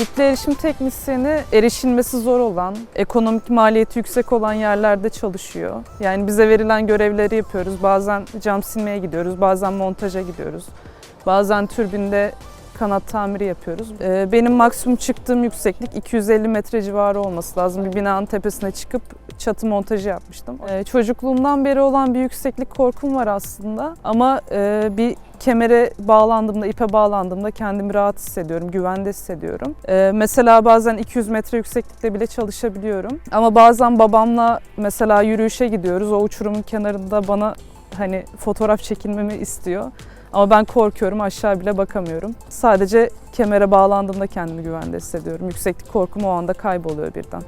İple erişim teknisyeni erişilmesi zor olan, ekonomik maliyeti yüksek olan yerlerde çalışıyor. Yani bize verilen görevleri yapıyoruz. Bazen cam silmeye gidiyoruz, bazen montaja gidiyoruz. Bazen türbinde kanat tamiri yapıyoruz. Ee, Benim maksimum çıktığım yükseklik 250 metre civarı olması lazım. Bir binanın tepesine çıkıp çatı montajı yapmıştım. Ee, Çocukluğumdan beri olan bir yükseklik korkum var aslında. Ama e, bir kemere bağlandığımda, ipe bağlandığımda kendimi rahat hissediyorum, güvende hissediyorum. Ee, mesela bazen 200 metre yükseklikte bile çalışabiliyorum. Ama bazen babamla mesela yürüyüşe gidiyoruz. O uçurumun kenarında bana hani fotoğraf çekilmemi istiyor. Ama ben korkuyorum, aşağı bile bakamıyorum. Sadece kemere bağlandığımda kendimi güvende hissediyorum. Yükseklik korkum o anda kayboluyor birden.